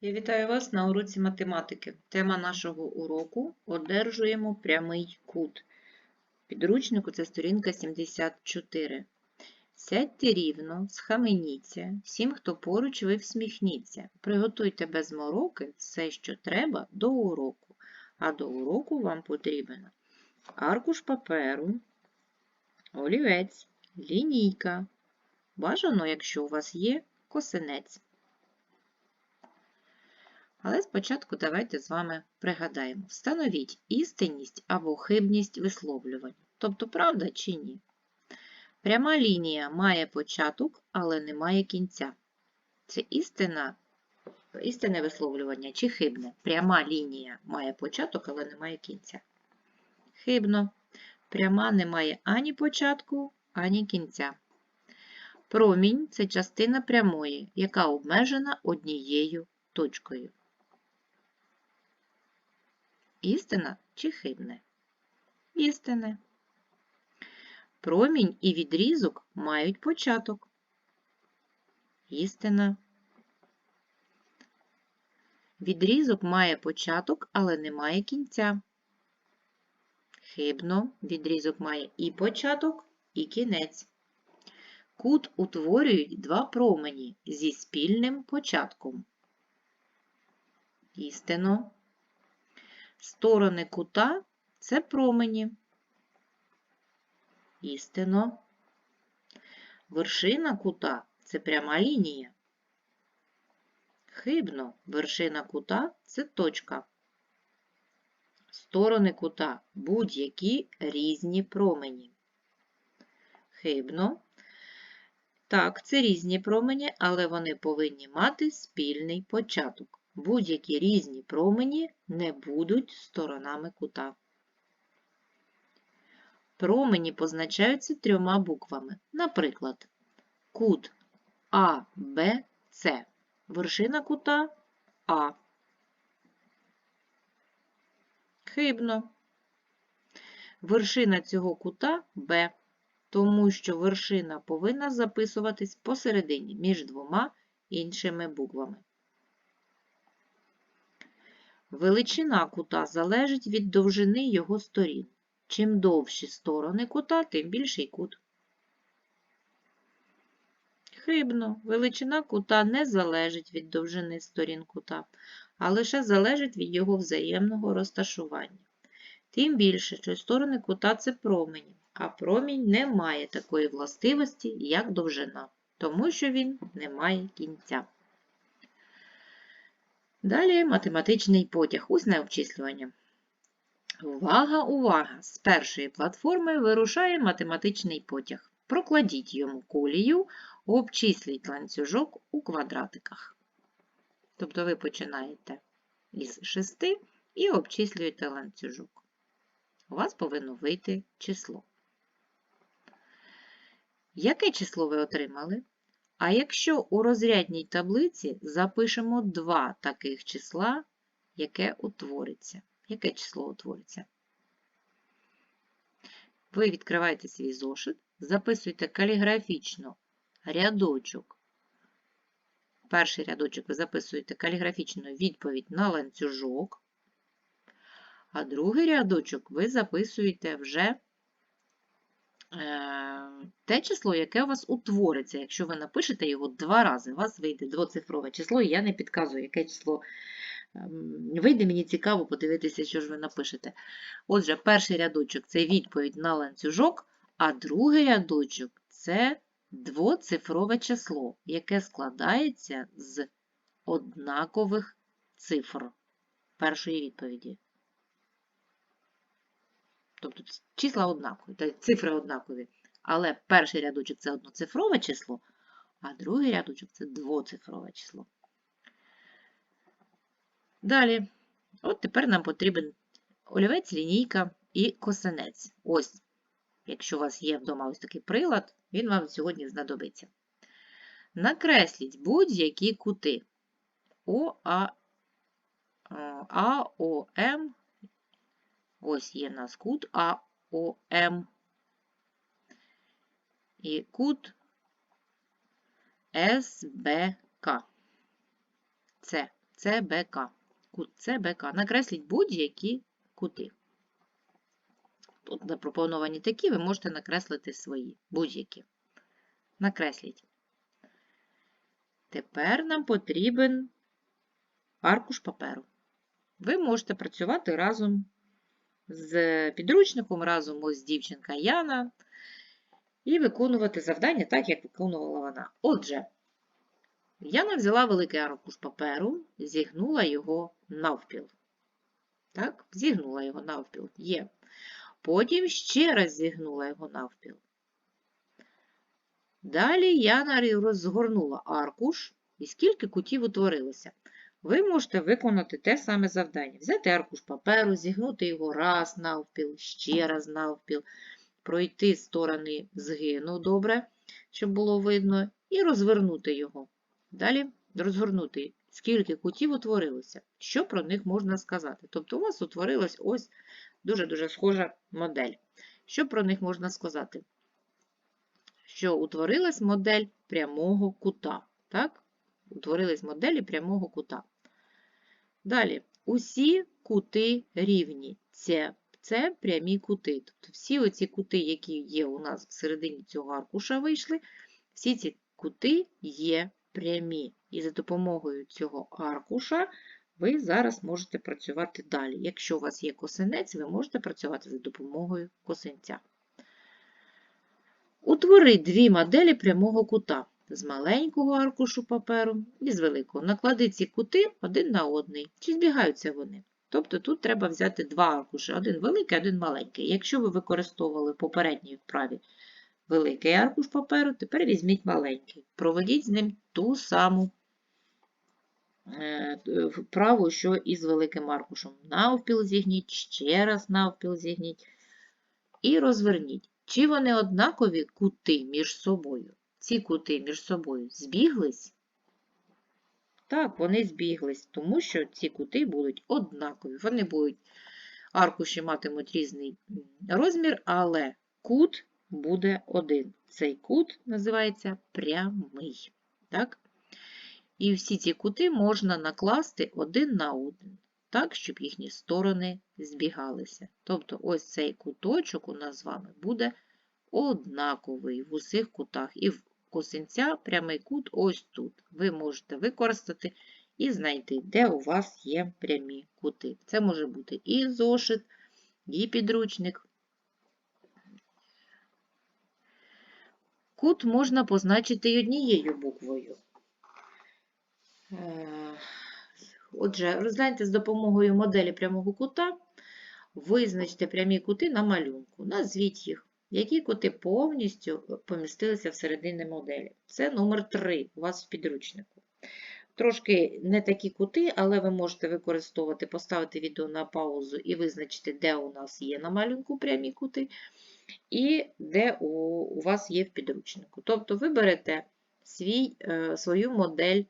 Я вітаю вас на уроці математики. Тема нашого уроку одержуємо прямий кут. Підручнику це сторінка 74. Сядьте рівно, схаменіться, всім, хто поруч, ви всміхніться. Приготуйте без мороки все, що треба до уроку. А до уроку вам потрібен аркуш паперу, олівець, лінійка. Бажано, якщо у вас є косинець. Але спочатку давайте з вами пригадаємо. Встановіть істинність або хибність висловлювання. Тобто, правда чи ні. Пряма лінія має початок, але не має кінця. Це істина, істинне висловлювання чи хибне. Пряма лінія має початок, але не має кінця. Хибно. Пряма не має ані початку, ані кінця. Промінь це частина прямої, яка обмежена однією точкою. Істина чи хибне? Істине. Промінь і відрізок мають початок. Істина. Відрізок має початок, але не має кінця. Хибно, відрізок має і початок, і кінець. Кут утворюють два промені зі спільним початком. Істинно. Сторони кута це промені. Істинно. Вершина кута це пряма лінія. Хибно, вершина кута це точка. Сторони кута будь-які різні промені. Хибно. Так, це різні промені, але вони повинні мати спільний початок. Будь-які різні промені не будуть сторонами кута. Промені позначаються трьома буквами. Наприклад, кут А, Б, С. Вершина кута А. Хибно. Вершина цього кута Б, тому що вершина повинна записуватись посередині між двома іншими буквами. Величина кута залежить від довжини його сторін. Чим довші сторони кута, тим більший кут. Хибно, величина кута не залежить від довжини сторін кута, а лише залежить від його взаємного розташування. Тим більше, що сторони кута це промені, а промінь не має такої властивості, як довжина, тому що він не має кінця. Далі математичний потяг, усне обчислювання. Увага, увага! З першої платформи вирушає математичний потяг. Прокладіть йому колію, обчисліть ланцюжок у квадратиках. Тобто ви починаєте із 6 і обчислюєте ланцюжок. У вас повинно вийти число. Яке число ви отримали? А якщо у розрядній таблиці запишемо два таких числа, яке утвориться. Яке число утвориться? Ви відкриваєте свій зошит, записуєте каліграфічно рядочок. Перший рядочок ви записуєте каліграфічно відповідь на ланцюжок, а другий рядочок ви записуєте вже те число, яке у вас утвориться. Якщо ви напишете його два рази, у вас вийде двоцифрове число, і я не підказую, яке число ем, вийде, мені цікаво подивитися, що ж ви напишете. Отже, перший рядочок це відповідь на ланцюжок, а другий рядочок це двоцифрове число, яке складається з однакових цифр першої відповіді. Тобто числа однакові, цифри однакові. Але перший рядочок це одноцифрове число, а другий рядочок це двоцифрове число. Далі, от тепер нам потрібен олівець, лінійка і косинець. Ось, якщо у вас є вдома ось такий прилад, він вам сьогодні знадобиться. Накресліть будь-які кути О, А, А, О, М, Ось є в нас кут АОМ і кут СБК. Це ЦБК. Кут ЦБК. Накресліть будь-які кути. Тут запропоновані такі, ви можете накреслити свої, будь-які. Накресліть. Тепер нам потрібен аркуш паперу. Ви можете працювати разом з підручником, разом ось дівчинка Яна, і виконувати завдання так, як виконувала вона. Отже, Яна взяла великий аркуш паперу, зігнула його навпіл. Так, зігнула його навпіл. Є. Потім ще раз зігнула його навпіл. Далі Яна розгорнула аркуш, і скільки кутів утворилося. Ви можете виконати те саме завдання. Взяти аркуш паперу, зігнути його раз навпіл, ще раз навпіл, пройти сторони згину добре, щоб було видно, і розвернути його. Далі розгорнути, скільки кутів утворилося, що про них можна сказати. Тобто у вас утворилась ось дуже-дуже схожа модель. Що про них можна сказати? Що утворилась модель прямого кута. Так? Утворились моделі прямого кута. Далі, усі кути рівні. Це, це прямі кути. Тобто всі оці кути, які є у нас всередині цього аркуша вийшли, всі ці кути є прямі. І за допомогою цього аркуша ви зараз можете працювати далі. Якщо у вас є косинець, ви можете працювати за допомогою косинця. Утвори дві моделі прямого кута з маленького аркушу паперу і з великого. Наклади ці кути один на одний. Чи збігаються вони? Тобто тут треба взяти два аркуші, один великий, один маленький. Якщо ви використовували в попередній вправі великий аркуш паперу, тепер візьміть маленький. Проведіть з ним ту саму е, вправу, що і з великим аркушем. Навпіл зігніть, ще раз навпіл зігніть і розверніть. Чи вони однакові кути між собою? Ці кути між собою збіглись? Так, вони збіглись, тому що ці кути будуть однакові. Вони будуть, аркуші матимуть різний розмір, але кут буде один. Цей кут називається прямий. Так? І всі ці кути можна накласти один на один, так, щоб їхні сторони збігалися. Тобто ось цей куточок у нас з вами буде однаковий в усіх кутах. І в косинця прямий кут ось тут. Ви можете використати і знайти, де у вас є прямі кути. Це може бути і зошит, і підручник. Кут можна позначити й однією буквою. Е, отже, розгляньте з допомогою моделі прямого кута, визначте прямі кути на малюнку, назвіть їх. Які кути повністю помістилися всередині моделі? Це номер 3 у вас в підручнику. Трошки не такі кути, але ви можете використовувати, поставити відео на паузу і визначити, де у нас є на малюнку прямі кути, і де у, у вас є в підручнику. Тобто ви берете свій, е, свою модель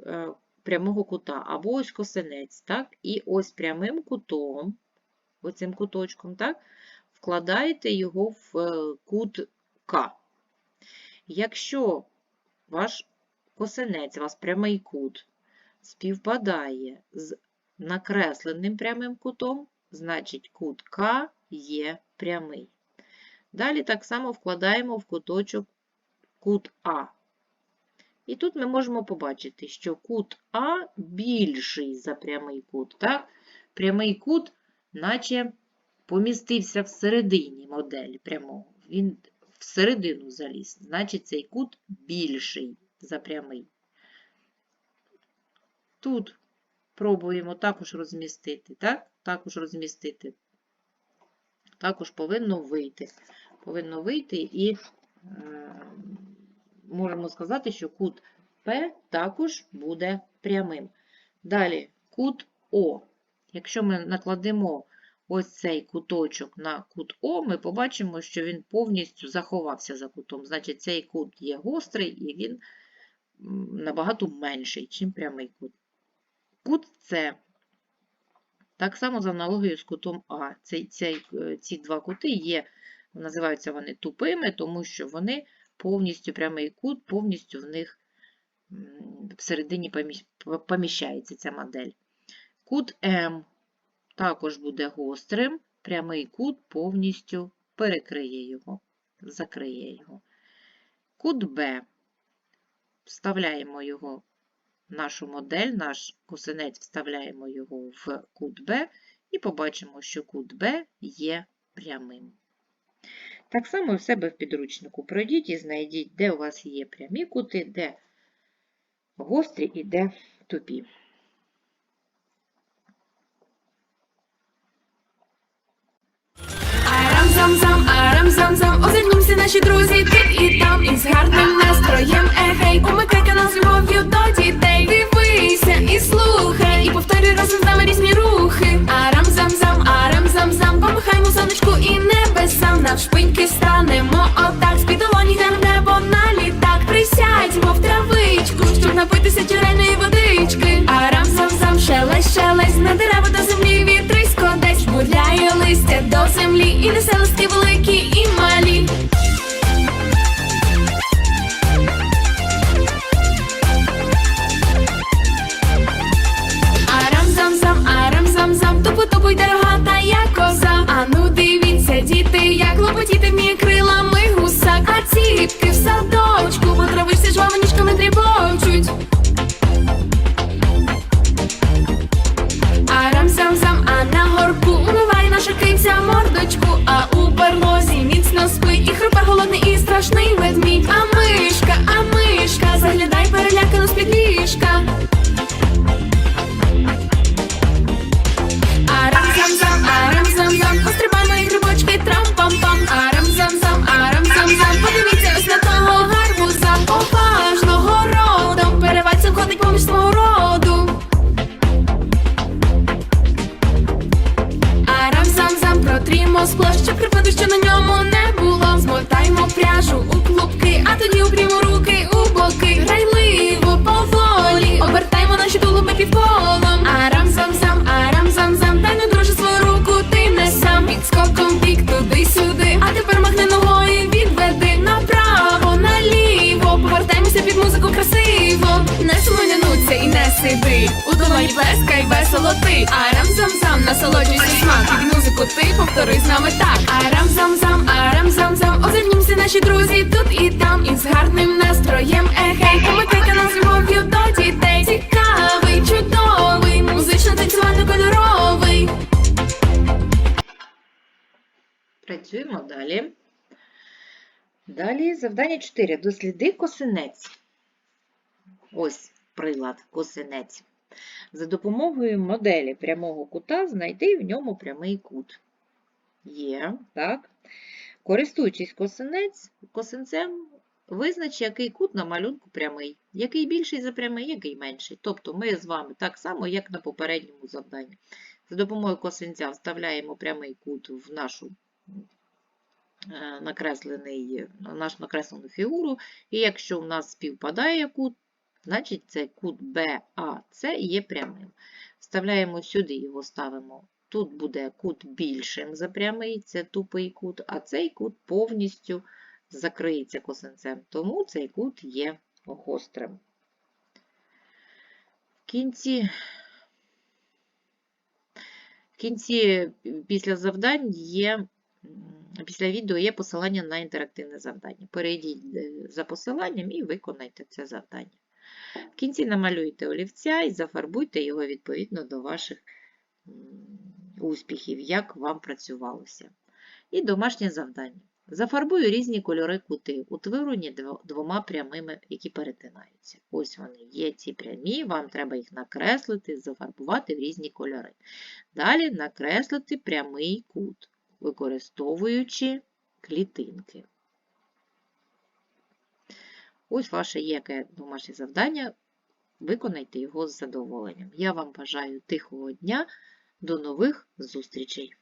е, прямого кута, або ось косинець, так? і ось прямим кутом, оцим куточком, так? Вкладаєте його в е, кут К. Якщо ваш косинець, у вас прямий кут, співпадає з накресленим прямим кутом, значить кут К є прямий. Далі так само вкладаємо в куточок кут А. І тут ми можемо побачити, що кут А більший за прямий кут. Так? Прямий кут, наче помістився всередині моделі прямого. Він всередину заліз, значить цей кут більший за прямий. Тут пробуємо також розмістити, так? Також розмістити. Також повинно вийти. Повинно вийти і е, можемо сказати, що кут П також буде прямим. Далі кут О. Якщо ми накладемо ось цей куточок на кут О, ми побачимо, що він повністю заховався за кутом. Значить, цей кут є гострий і він набагато менший, ніж прямий кут. Кут С. Так само за аналогією з кутом А. Цей, цей, е, ці два кути є, називаються вони тупими, тому що вони повністю прямий кут, повністю в них всередині поміщається ця модель. Кут М також буде гострим, прямий кут повністю перекриє його, закриє його. Кут Б. Вставляємо його нашу модель, наш косинець вставляємо його в кут Б і побачимо, що кут Б є прямим. Так само в себе в підручнику пройдіть і знайдіть, де у вас є прямі кути, де гострі і де тупі. Арам-зам-зам, арам-зам-зам, озирнімся наші друзі тут і там із гарним настроєм егей. Умикай з любов'ю до дітей. Дивися і слухай, і повторюй разом з нами різні рухи. Арам-зам-зам, арам-зам-зам, помахаймо сонечку і небесам. Навшпиньки станемо отак, з-під долоні небо на літак. Присядьмо в травичку, щоб напитися джерельної і несе листки Долоні плескай весело ти. Арам-зам-зам, насолоджуйся смак. Під музику ти повтори з нами так. Арам-зам-зам, арам-зам-зам, озирнімся наші друзі тут і там. Із гарним настроєм егей. Помикай канал з любов'ю до дітей. Цікавий, чудовий, музично танцювально кольоровий. Працюємо далі. Далі завдання 4. Досліди косинець. Ось прилад косинець. За допомогою моделі прямого кута знайти в ньому прямий кут. Є, так. Користуючись косинець, косинцем, визнач, який кут на малюнку прямий. Який більший за прямий, який менший. Тобто ми з вами так само, як на попередньому завданні. За допомогою косинця вставляємо прямий кут в нашу е, накреслений, нашу накреслену фігуру. І якщо в нас співпадає кут, значить це кут БАЦ є прямим. Вставляємо сюди, його ставимо. Тут буде кут більшим за прямий, це тупий кут, а цей кут повністю закриється косинцем, тому цей кут є гострим. В кінці, в кінці після завдань є, після відео є посилання на інтерактивне завдання. Перейдіть е, за посиланням і виконайте це завдання. В кінці намалюйте олівця і зафарбуйте його відповідно до ваших успіхів, як вам працювалося. І домашнє завдання. Зафарбую різні кольори кути, утворені двома прямими, які перетинаються. Ось вони є ці прямі, вам треба їх накреслити, зафарбувати в різні кольори. Далі накреслити прямий кут, використовуючи клітинки. Ось ваше яке домашнє завдання. Виконайте його з задоволенням. Я вам бажаю тихого дня. До нових зустрічей!